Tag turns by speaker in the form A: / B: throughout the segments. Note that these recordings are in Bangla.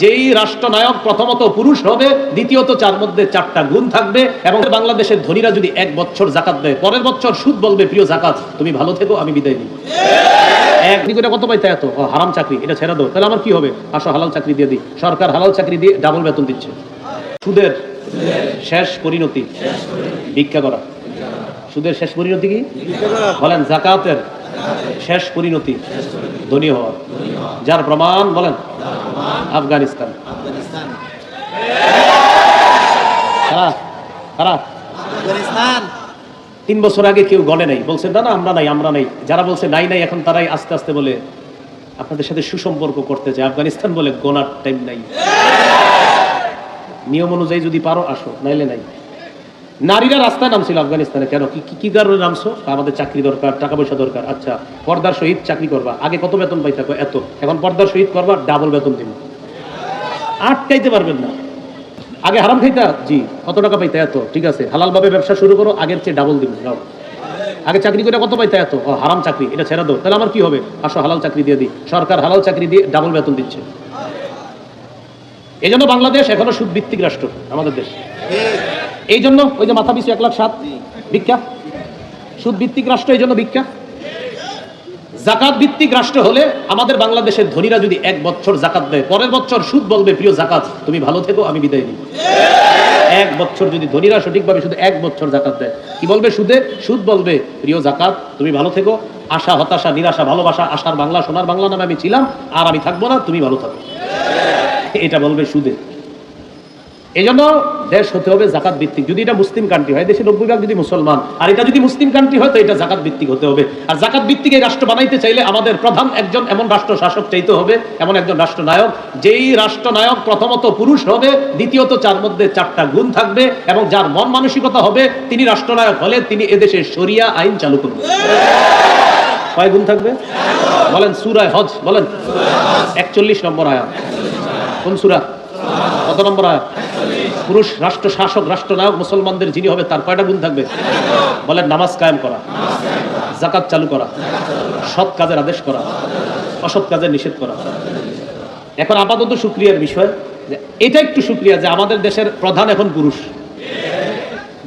A: যেই রাষ্ট্রনায়ক প্রথমত পুরুষ হবে, দ্বিতীয়ত চার মধ্যে চারটা গুণ থাকবে, এবং বাংলাদেশের ধনীরা যদি এক বছর জাকাত দেয়, পরের বছর সুদ বলবে, প্রিয় জাকাত, তুমি ভালো থেকো, আমি বিদায় নিই। কত পাইতে এত? হারাম চাকরি, এটা ছেড়ে দাও। তাহলে আমার কি হবে? আসো, হালাল চাকরি দিয়ে দিই। সরকার হালাল চাকরি দিয়ে ডাবল বেতন দিচ্ছে। সুদের শেষ পরিণতি, ভিক্ষা করা। সুদের শেষ পরিণতি কি? বলেন, জাকাতের শেষ পরিণতি। ধনী হওয়ার যার প্রমাণ বলেন? আফগানিস্তান। তিন বছর আগে কেউ গণে নাই। বলছেন না না আমরা নাই আমরা নাই। যারা বলছে নাই নাই এখন তারাই আস্তে আস্তে বলে আপনাদের সাথে সুসম্পর্ক করতে চায় আফগানিস্তান বলে গোনার টাইম নাই। নিয়ম অনুযায়ী যদি পারো আসো নাইলে নাই। নারীরা রাস্তায় নামছিল আফগানিস্তানে। কেন? কি কি- কারণে নামছো? আমাদের চাকরি দরকার টাকা পয়সা দরকার। আচ্ছা পর্দার সহিত চাকরি করবা। আগে কত বেতন পাইতে থাকো এত। এখন পর্দার সহিত করবা ডাবল বেতন দিব। আটকাইতে পারবেন না। আগে হারাম খাইতা? জি। কত টাকা পাইতে? এত। ঠিক আছে। হালাল ভাবে ব্যবসা শুরু করো, আগের চেয়ে ডাবল দিব। যাও আগে চাকরি করে কত পাইতে? এত। হারাম চাকরি। এটা ছেড়ে দাও। তাহলে আমার কি হবে? আসো, হালাল চাকরি দিয়ে দিই। সরকার হালাল চাকরি দিয়ে ডাবল বেতন দিচ্ছে। এই জন্য বাংলাদেশ এখনও সুদভিত্তিক রাষ্ট্র, আমাদের দেশ। এই জন্য ওই যে মাথা পিছু এক লাখ সাত। ভিক্ষা। সুদ ভিত্তিক রাষ্ট্র এই জন্য ভিক্ষা। জাকাত ভিত্তিক রাষ্ট্র হলে আমাদের বাংলাদেশের ধনীরা যদি এক বছর জাকাত দেয়, পরের বছর সুদ বলবে, প্রিয় জাকাত, তুমি ভালো থেকো, আমি বিদায় নিই। এক বছর যদি ধনীরা সঠিকভাবে শুধু এক বছর জাকাত দেয়, কি বলবে সুদে? সুদ বলবে, প্রিয় জাকাত, তুমি ভালো থেকো, আশা, হতাশা, নিরাশা, ভালোবাসা, আশার বাংলা, সোনার বাংলা নামে আমি ছিলাম, আর আমি থাকব না, তুমি ভালো থাকো। এটা বলবে সুদে। এই জন্য দেশ হতে হবে জাকাত ভিত্তিক। যদি এটা মুসলিম কান্ট্রি হয়, দেশে নব্বই ভাগ যদি মুসলমান, আর এটা যদি মুসলিম কান্ট্রি হয়, তো এটা জাকাত ভিত্তিক হতে হবে। আর জাকাত ভিত্তিক এই রাষ্ট্র বানাইতে চাইলে আমাদের প্রধান একজন এমন রাষ্ট্র শাসক চাইতে হবে, এমন একজন রাষ্ট্রনায়ক, যেই রাষ্ট্রনায়ক প্রথমত পুরুষ হবে, দ্বিতীয়ত চার মধ্যে চারটা গুণ থাকবে, এবং যার মন মানসিকতা হবে, তিনি রাষ্ট্রনায়ক হলে তিনি এদেশে শরিয়া আইন চালু করবেন। কয় গুণ থাকবে? বলেন সুরায় হজ, বলেন। একচল্লিশ নম্বর আয়াত। কোন সুরা? কত নম্বর আয়াত? পুরুষ রাষ্ট্র শাসক, রাষ্ট্রনায়ক, মুসলমানদের যিনি হবে, তার কয়টা গুণ থাকবে? বলেন, নামাজ কায়েম করা জাকাত চালু করা, সৎ কাজের আদেশ করা, অসৎ কাজের নিষেধ করা। এখন আপাতত সুক্রিয়ার বিষয় যে, এটা একটু সুক্রিয়া যে, আমাদের দেশের প্রধান এখন পুরুষ।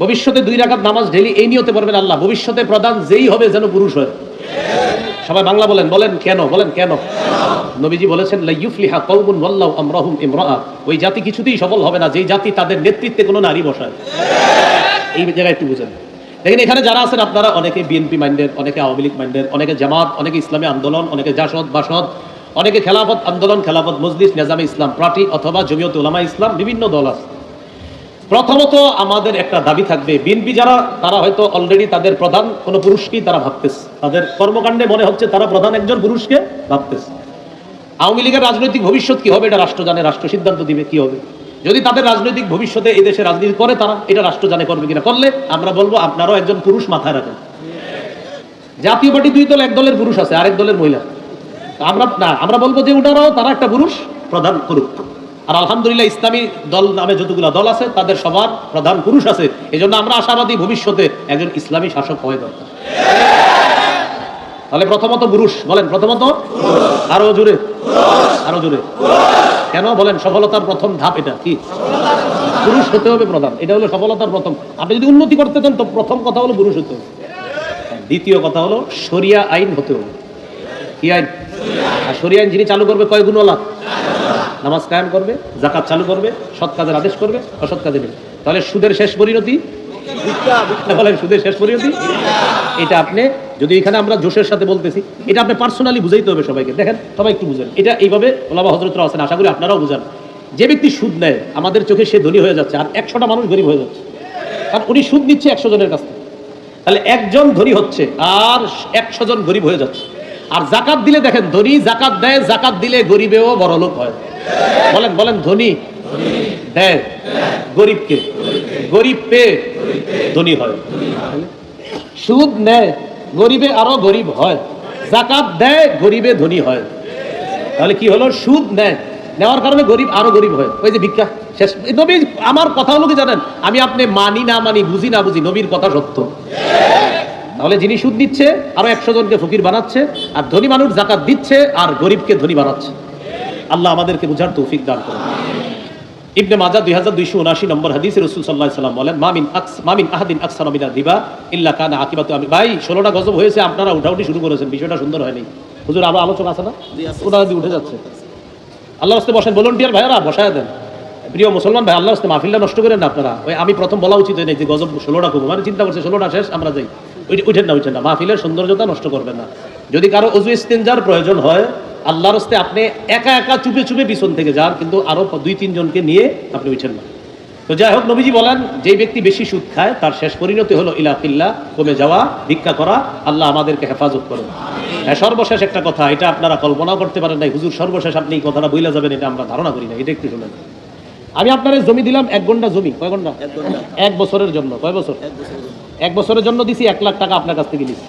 A: ভবিষ্যতে দুই রাকাত নামাজ ঢেলি, এই নিয়তে পারবেন আল্লাহ। ভবিষ্যতে প্রধান যেই হবে যেন পুরুষ হয়। সবাই বাংলা বলেন বলেন কেন বলেন কেন? নবীজি বলেছেন, লাইয়ুফলিহা কওমুন ওয়াল্লাহু আমরাহুম ইমরাআ। ওই জাতি কিছুতেই সফল হবে না, যেই জাতি তাদের নেতৃত্বে কোনো নারী বসায়। এই জায়গায় একটু বুঝেন। দেখেন, এখানে যারা আছেন, আপনারা অনেকে বিএনপি মাইন্ডের, অনেকে আওয়ামী লীগ মাইন্ডের, অনেকে জামাত, অনেকে ইসলামী আন্দোলন, অনেকে জাসদ, বাসদ, অনেকে খেলাফত আন্দোলন, খেলাফত মজলিস, নেজামে ইসলাম পার্টি অথবা জমিয়ত উলামা ইসলাম, বিভিন্ন দল আছে। প্রথমত আমাদের একটা দাবি থাকবে বিএনপি যারা, তারা হয়তো অলরেডি তাদের প্রধান কোনো পুরুষকেই তারা ভাবতেছে। তাদের কর্মকাণ্ডে মনে হচ্ছে তারা প্রধান একজন পুরুষকে ভাবতেছে। আওয়ামী লীগের রাজনৈতিক ভবিষ্যৎ কি হবে? এটা রাষ্ট্র জানে, রাষ্ট্র সিদ্ধান্ত দিবে কি হবে। যদি তাদের রাজনৈতিক ভবিষ্যতে এই দেশে রাজনীতি করে তারা, এটা রাষ্ট্র জানে করবে কিনা? করলে আমরা বলব আপনারাও একজন পুরুষ মাথায় রাখেন। জাতীয় পার্টি দুই দল, এক দলের পুরুষ আছে, আরেক দলের মহিলা। আমরা, না, আমরা বলব যে ওটারাও তারা একটা পুরুষ প্রধান করুক। আর আলহামদুলিল্লাহ ইসলামী দল নামে যতগুলো দল আছে তাদের সবার প্রধান পুরুষ আছে। এই জন্য আমরা আশাবাদী ভবিষ্যতে একজন ইসলামী শাসক হয়ে দরকার। তাহলে প্রথমত পুরুষ বলেন প্রথমত আরও জোরে। আরও জোরে। কেন বলেন সফলতার প্রথম ধাপ এটা কি? পুরুষ হতে হবে প্রধান এটা হলো সফলতার প্রথম। আপনি যদি উন্নতি করতে চান তো প্রথম কথা হলো পুরুষ হতে হবে। দ্বিতীয় কথা হলো শরিয়া আইন হতে হবে। কি আইন? আর শরিয়া আইন যিনি চালু করবে কয় গুণওয়ালা? নামাজ কায়েম করবে জাকাত চালু করবে সৎ কাজের আদেশ করবে অসৎ কাজে নেবে। তাহলে সুদের শেষ পরিণতি? বলেন সুদের শেষ পরিণতি? এটা আপনি যদি এখানে আমরা জোশের সাথে বলতেছি এটা আপনি পার্সোনালি বুঝাইতে হবে সবাইকে। দেখেন সবাই একটু বুঝেন। এটা এইভাবে ওলামা হজরতরা আছেন আশা করি আপনারাও বুঝান। যে ব্যক্তি সুদ নেয় আমাদের চোখে সে ধনী হয়ে যাচ্ছে আর একশোটা মানুষ গরিব হয়ে যাচ্ছে। কারণ উনি সুদ নিচ্ছে একশো জনের কাছ থেকে। তাহলে একজন ধনী হচ্ছে আর একশো জন গরিব হয়ে যাচ্ছে। আর জাকাত দিলে দেখেন ধনী জাকাত দেয় জাকাত দিলে গরিবেও বড় লোক হয়। বলেন বলেন, ধনী। দেয় গরিবকে। গরিব পেয়ে ধনী হয়। সুদ নেয়, গরিবে আরও গরিব হয়। জাকাত দেয়, গরিবে ধনী হয়। তাহলে কি হলো? সুদ নেয়। নেওয়ার কারণে গরিব আরও গরিব হয়। ওই যে ভিক্ষা, শেষ। নবী, আমার কথা হলো কি জানেন? আমি আপনি মানি, না মানি, বুঝি, না বুঝি, নবীর কথা সত্য। তাহলে যিনি সুদ দিচ্ছে আরও একশো জনকে ফকির বানাচ্ছে, আর ধনী মানুষ জাকাত দিচ্ছে, আর গরিবকে ধনী বানাচ্ছে। আল্লাহ আমাদেরকে বুঝার তৌফিক দান করুন। ইবনে মাজা দুই হাজার দুইশো উনাশি নম্বর হাদিস রসুল সাল্লাহ সাল্লাম বলেন মামিন আকস মামিন আহাদিন আকসার মিনা দিবা ইল্লা কানা আকিবাত আমি ভাই, ষোলোটা গজব হয়েছে, আপনারা উঠাউটি শুরু করেছেন, বিষয়টা সুন্দর হয়নি। হুজুর আবার আলোচনা আছে না। ওটা যদি উঠে যাচ্ছে। আল্লাহ হস্তে বসেন ভলন্টিয়ার ভাইয়ারা, বসায় দেন। প্রিয় মুসলমান ভাই আল্লাহ হস্তে মাহফিলটা নষ্ট করেন না আপনারা। ওই আমি প্রথম বলা উচিত নেই যে গজব ষোলোটা করব মানে চিন্তা করছে ষোলোটা শেষ, আমরা যাই। উঠেন না উঠেন না। মাহফিলের সৌন্দর্যতা নষ্ট করবেন না। যদি কারও অজু ইস্তেঞ্জার প্রয়োজন হয় আল্লাহর হস্তে আপনি একা একা চুপে চুপে পিছন থেকে যান কিন্তু আরও দুই তিনজনকে নিয়ে আপনি উঠেন না। তো যাই হোক নবীজি বলেন যে ব্যক্তি বেশি সুদ খায় তার শেষ পরিণতি হলো ইলাফিল্লা কমে যাওয়া ভিক্ষা করা আল্লাহ আমাদেরকে হেফাজত করুন। হ্যাঁ সর্বশেষ একটা কথা এটা আপনারা কল্পনাও করতে পারেন নাই। হুজুর সর্বশেষ আপনি এই কথাটা বইলা যাবেন এটা আমরা ধারণা করি না এটা একটু শুনেন। আমি আপনার জমি দিলাম এক ঘণ্টা জমি। কয় ঘণ্টা?
B: এক
A: বছরের জন্য। কয় বছর?
B: এক
A: বছরের জন্য। দিছি এক লাখ টাকা আপনার কাছ থেকে দিছি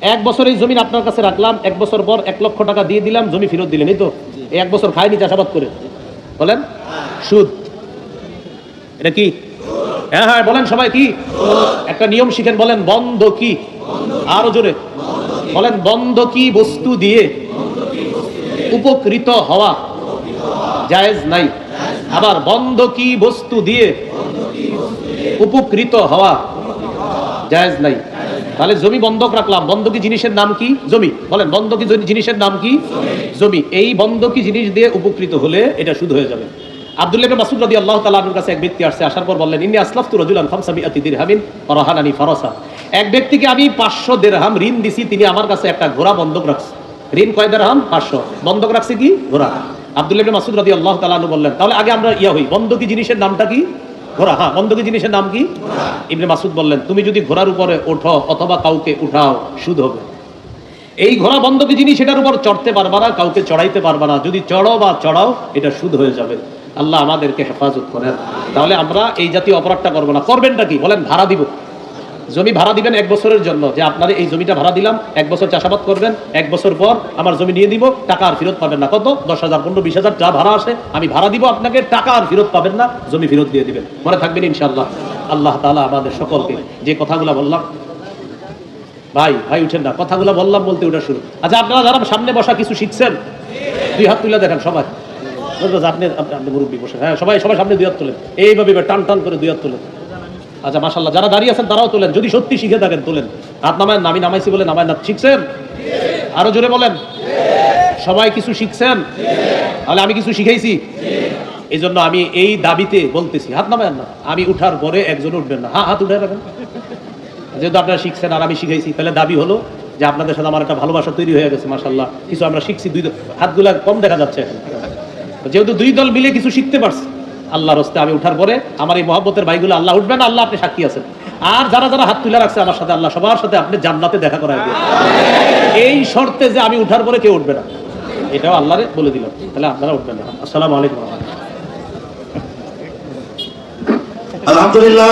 A: এক বছর এই জমিন আপনার কাছে রাখলাম, এক বছর পর এক লক্ষ টাকা দিয়ে দিলাম, জমি ফেরত দিলেন, এই তো? এক বছর খায়নি চাষাবাদ করে। বলেন? সুদ। এটা কি? হ্যাঁ হ্যাঁ বলেন সবাই কি? একটা নিয়ম শিখেন, বলেন, বন্ধ কি? আরও জোরে। বলেন, বন্ধ কি বস্তু দিয়ে উপকৃত হওয়া জায়েজ নাই? আবার, বন্ধ কি বস্তু দিয়ে উপকৃত হওয়া জায়েজ নাই? তাহলে জমি বন্ধক রাখলাম। বন্ধকি জিনিসের নাম কি? জমি। বলেন বন্ধকি জিনিসের নাম কি? জমি। এই বন্ধকি জিনিস দিয়ে উপকৃত হলে এটা সুদ হয়ে যাবে। আব্দুল্লাহ মাসউদ রাদিয়াল্লাহু তাআলার কাছে এক ব্যক্তি আসছে আসার পর বললেন ইন্নী আসলাফতু রাজুলান খামসা মিআতি দিরহামিন ফারাহানানি ফারাসা। এক ব্যক্তিকে আমি 500 দিরহাম ঋণ দিছি তিনি আমার কাছে একটা ঘোড়া বন্ধক রাখছে। ঋণ কয় দিরহাম? 500 বন্ধক রাখছে কি? ঘোড়া। আব্দুল্লাহ ইবনে মাসউদ রাদিয়াল্লাহু তাআলা আনহু বললেন তাহলে আগে আমরা ইয়া হই। বন্ধকি জিনিসের নামটা কি? ঘোড়া হ্যাঁ বন্ধকি জিনিসের নাম কি? ইবনে মাসুদ বললেন তুমি যদি ঘোড়ার উপরে ওঠো অথবা কাউকে উঠাও সুদ হবে। এই ঘোড়া বন্ধকি জিনিস এটার উপর চড়তে পারবা না কাউকে চড়াইতে পারবা না। যদি চড়ো বা চড়াও এটা সুদ হয়ে যাবে। আল্লাহ আমাদেরকে হেফাজত করেন। তাহলে আমরা এই জাতীয় অপরাধটা করব না। করবেনটা কি? বলেন ভাড়া দিব। জমি ভাড়া দিবেন এক বছরের জন্য। যে আপনার এই জমিটা ভাড়া দিলাম, এক বছর চাষাবাদ করবেন, এক বছর পর আমার জমি নিয়ে দিব, টাকা আর ফেরত পাবেন না। কত? দশ হাজার, পনেরো, বিশ হাজার, যা ভাড়া আসে, আমি ভাড়া দিব আপনাকে, টাকা আর ফেরত পাবেন না, জমি ফেরত দিয়ে দিবেন। মনে থাকবেন ইনশাল্লাহ আল্লাহ তাআলা আমাদের সকলকে যে কথাগুলো বললাম, ভাই ভাই উঠেন না, কথাগুলো বললাম বলতে ওটা শুরু। আচ্ছা আপনারা যারা সামনে বসা কিছু শিখছেন, দুই হাত তুলে দেখেন সবাই। আপনি- আপনি মুরব্বী বসে। হ্যাঁ সবাই সবাই সামনে দুই হাত তোলেন। এইভাবে টান টান করে দুই হাত তোলেন। আচ্ছা মাশাল্লাহ যারা দাঁড়িয়ে আছেন তারাও তোলেন যদি সত্যি শিখে থাকেন তোলেন। হাত নামায় না, আমি নামাইছি বলে নামায় না শিখছেন? আরও জোরে বলেন। সবাই কিছু শিখছেন? তাহলে আমি কিছু শিখাইছি? এই জন্য আমি এই দাবিতে বলতেছি হাত নামায় না। আমি উঠার পরে একজন উঠবেন না। হ্যাঁ হাত উঠে রাখেন। যেহেতু আপনারা শিখছেন আর আমি শিখাইছি তাহলে দাবি হলো যে আপনাদের সাথে আমার একটা ভালোবাসা তৈরি হয়ে গেছে মাসাল্লাহ কিছু আমরা শিখছি দুই হাতগুলা কম দেখা যাচ্ছে যেহেতু দুই দল মিলে কিছু শিখতে পারছে। আল্লাহর হস্তে আমি উঠার পরে আমার এই মহব্বতের ভাইগুলো, আল্লাহ উঠবেন আল্লাহ আপনি সাক্ষী আছেন। আর যারা যারা হাত তুলে রাখছে আমার সাথে, আল্লাহ সবার সাথে আপনি জান্নাতে দেখা করা এই শর্তে যে আমি উঠার পরে কেউ উঠবে না। এটাও আল্লাহরে বলে দিলাম। তাহলে আপনারা উঠবেন না। আসসালামু আলাইকুম।
C: আলহামদুলিল্লাহ